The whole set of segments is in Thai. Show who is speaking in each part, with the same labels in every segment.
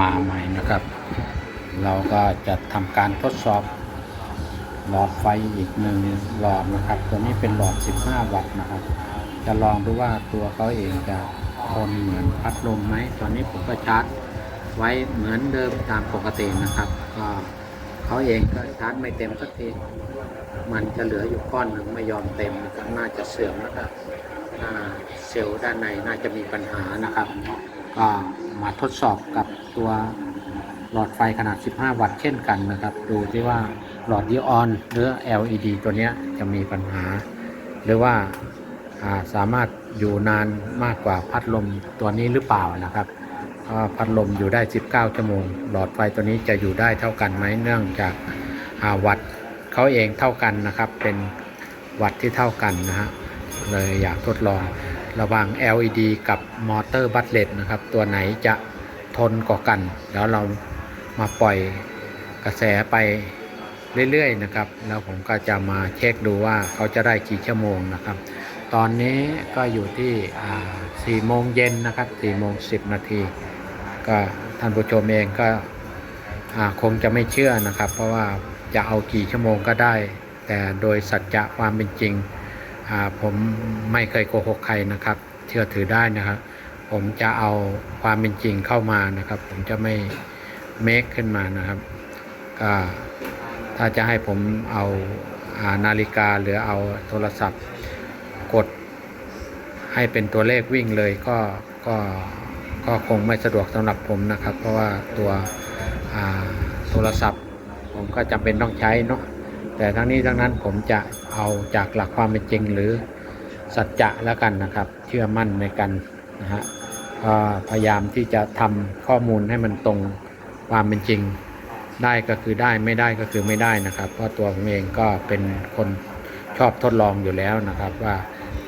Speaker 1: มาใหม่นะครับ เราก็จะทำการทดสอบหลอดไฟอีกหนึ่งหลอดนะครับ ตัวนี้เป็นหลอด 15 วัตต์นะครับ จะลองดูว่าตัวเขาเองจะทนเหมือนพัดลมไหม ตอนนี้ผมก็ชาร์จไว้เหมือนเดิมตามปกตินะครับ ก็เขาเองก็ชาร์จไม่เต็มสักทีมันจะเหลืออยู่ก้อนหนึ่งไม่ยอมเต็มนะครับน่าจะเสื่อมนะครับเซลล์ด้านในน่าจะมีปัญหานะครับ มาทดสอบกับตัวหลอดไฟขนาด 15 วัตต์เช่นกันนะครับ ดูที่ว่าหลอดดีออนหรือ LED ตัวนี้จะมีปัญหา หรือว่าาสามารถอยู่นานมากกว่าพัดลมตัวนี้หรือเปล่านะครับพัดลมอยู่ได้ 19 ชั่วโมง หลอดไฟตัวนี้จะอยู่ได้เท่ากันไหมเนื่องจากาวัตต์เขาเองเท่ากันนะครับ เป็นวัตต์ที่เท่ากันนะฮะเลยอยากทดลอง ระหว่าง LED กับมอเตอร์บัตเลตนะครับ ตัวไหนจะทนกว่ากัน แล้วเรามาปล่อยกระแสไปเรื่อยๆนะครับ แล้วผมก็จะมาเช็คดูว่าเขาจะได้กี่ชั่วโมงนะครับ ตอนนี้ก็อยู่ที่4โมงเย็นนะครับ4โมง10นาที ก็ท่านผู้ชมเองก็คงจะไม่เชื่อนะครับ เพราะว่าจะเอากี่ชั่วโมงก็ได้ แต่โดยสัจจะความเป็นจริง ผมไม่เคยโกหกใครนะครับ เชื่อถือได้นะครับ ผมจะเอาความเป็นจริงเข้ามานะครับ ผมจะไม่เมคขึ้นมานะครับ ก็ถ้าจะให้ผมเอาอานาฬิกาหรือเอาโทรศัพท์ กดให้เป็นตัวเลขวิ่งเลยก็ก็ก็คงไม่สะดวกสำหรับผมนะครับ เพราะว่าตัวโทรศัพท์ ผมก็จำเป็นต้องใช้เนาะ แต่ทั้งนี้ทั้งนั้นผมจะเอาจากหลักความเป็นจริงหรือสัจจะแล้วกันนะครับ เชื่อมั่นในกันนะฮะพยายามที่จะทำข้อมูลให้มันตรงความเป็นจริง ได้ก็คือได้ไม่ได้ก็คือไม่ได้นะครับ เพราะตัวผมเองก็เป็นคนชอบทดลองอยู่แล้วนะครับ ว่า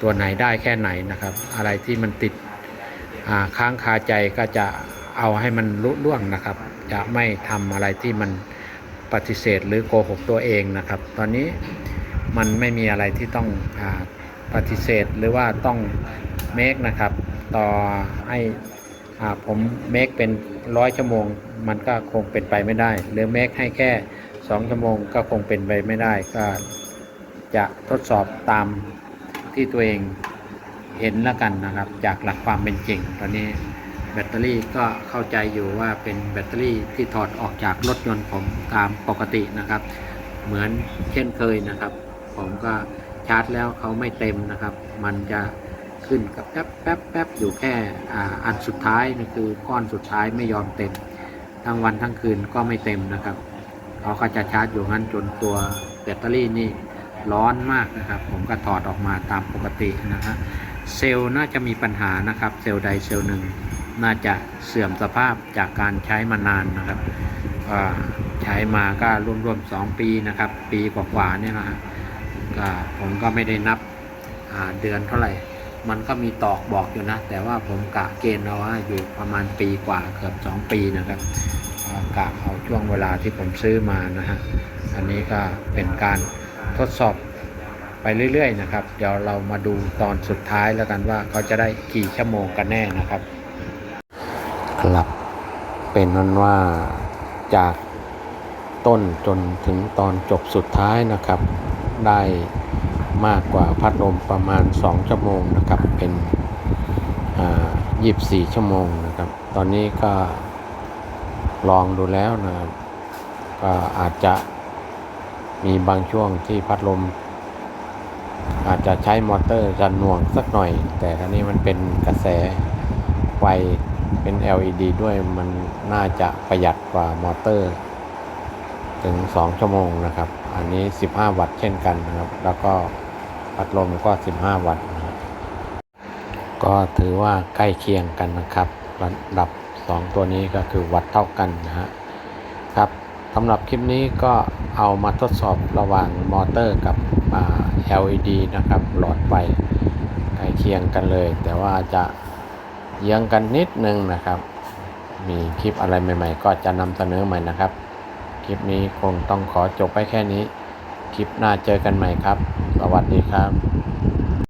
Speaker 1: ตัวไหนได้แค่ไหนนะครับ อะไรที่มันติดค้างคาใจก็จะเอาให้มันลุล่วงนะครับ จะไม่ทำอะไรที่มัน ปฏิเสธหรือโกหกตัวเองนะครับ ตอนนี้มันไม่มีอะไรที่ต้องอปฏิเสธหรือว่าต้องเมคนะครับ ต่อให้ผมเมคเป็นร้อยชั่วโมง มันก็คงเป็นไปไม่ได้ หรือเมคให้แค่สองชั่วโมงก็คงเป็นไปไม่ได้ ก็จะทดสอบตามที่ตัวเองเห็นแล้วกันนะครับ จากหลักความเป็นจริงตอนนี้ แบตเตอรี่ก็เข้าใจอยู่ว่าเป็นแบตเตอรี่ที่ถอดออกจากรถยนต์ผมตามปกตินะครับ เหมือนเช่นเคยนะครับ ผมก็ชาร์จแล้วเขาไม่เต็มนะครับ มันจะขึ้นกับแป๊บแป๊บแป๊บอยู่แค่อันสุดท้ายนี่คือก้อนสุดท้ายไม่ยอมเต็ม ทั้งวันทั้งคืนก็ไม่เต็มนะครับเขาก็จะชาร์จอยู่งั้นจนตัวแบตเตอรี่นี่ร้อนมากนะครับ ผมก็ถอดออกมาตามปกตินะฮะเซลล์น่าจะมีปัญหานะครับ เซลล์ใดเซลล์หนึ่ง น่าจะเสื่อมสภาพจากการใช้มานานนะครับก็ใช้มาก็รวมๆสองปีนะครับ ปีกว่าๆเนี่ยนะก็ผมก็ไม่ได้นับเดือนเท่าไหร่ มันก็มีตอกบอกอยู่นะ แต่ว่าผมกะเกณฑ์เอาว่าอยู่ประมาณปีกว่าเกือบสองปีนะครับกะเอาช่วงเวลาที่ผมซื้อมานะฮะอันนี้ก็เป็นการทดสอบไปเรื่อยๆนะครับ เดี๋ยวเรามาดูตอนสุดท้ายแล้วกันว่าเขาจะได้กี่ชั่วโมงกันแน่นะครับ ครับ เป็นนั้นว่าจากต้นจนถึงตอนจบสุดท้ายนะครับ ได้มากกว่าพัดลมประมาณ 2 ชั่วโมงนะครับ เป็นยี่สี่ชั่วโมงนะครับ ตอนนี้ก็ลองดูแล้วนะครับ ก็อาจจะมีบางช่วงที่พัดลม อาจจะใช้มอเตอร์จะหน่วงสักหน่อย แต่ทีนี้มันเป็นกระแสไฟ เป็น LED ด้วยมันน่าจะประหยัดกว่ามอเตอร์ ถึง 2 ชั่วโมงนะครับ อันนี้ 15 วัตต์เช่นกันนะครับ แล้วก็พัดลมก็ 15 วัตต์นะครับก็ถือว่าใกล้เคียงกันนะครับระดับ 2 ตัวนี้ก็คือวัตต์เท่ากันนะฮะครับสำหรับคลิปนี้ก็เอามาทดสอบระหว่างมอเตอร์กับ LED นะครับ หลอดไฟใกล้เคียงกันเลย แต่ว่าจะ เยื้องกันนิดนึงนะครับ มีคลิปอะไรใหม่ ๆ ก็จะนำเสนอใหม่นะครับ คลิปนี้คงต้องขอจบไปแค่นี้ คลิปหน้าเจอกันใหม่ครับ สวัสดีครับ